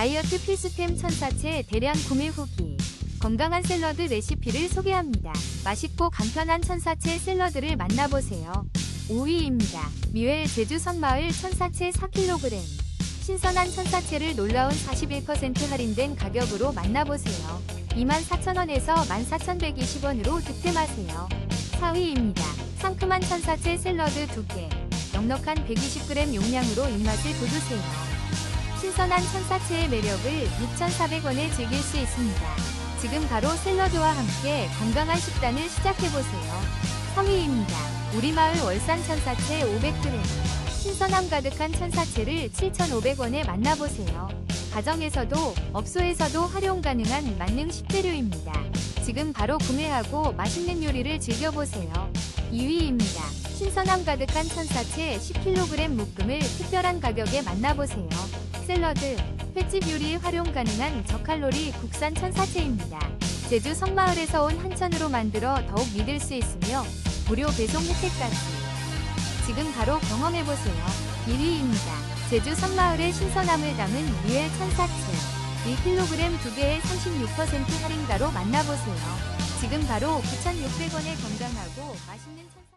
다이어트 필수템 천사채 대량 구매 후기. 건강한 샐러드 레시피를 소개합니다. 맛있고 간편한 천사채 샐러드를 만나보세요. 5위입니다. 미웰 제주 선마을 천사채 4kg. 신선한 천사채를 놀라운 41% 할인된 가격으로 만나보세요. 24,000원에서 14,120원으로 득템하세요. 4위입니다. 상큼한 천사채 샐러드 2개. 넉넉한 120g 용량으로 입맛을 돋우세요. 신선한 천사채의 매력을 6,400원에 즐길 수 있습니다. 지금 바로 샐러드와 함께 건강한 식단을 시작해보세요. 3위입니다. 우리 마을 월산 천사채 500g. 신선함 가득한 천사채를 7,500원에 만나보세요. 가정에서도 업소에서도 활용 가능한 만능 식재료입니다. 지금 바로 구매하고 맛있는 요리를 즐겨보세요. 2위입니다. 신선함 가득한 천사채 10kg 묶음을 특별한 가격에 만나보세요. 샐러드, 횟집 요리에 활용 가능한 저칼로리 국산 천사채입니다. 제주 성마을에서 온 한천으로 만들어 더욱 믿을 수 있으며 무료 배송 혜택까지. 지금 바로 경험해보세요. 1위입니다. 제주 섬마을의 신선함을 담은 리엘 천사채. 1kg 2개의 36% 할인가로 만나보세요. 지금 바로 9,600원에 건강하고 맛있는 천사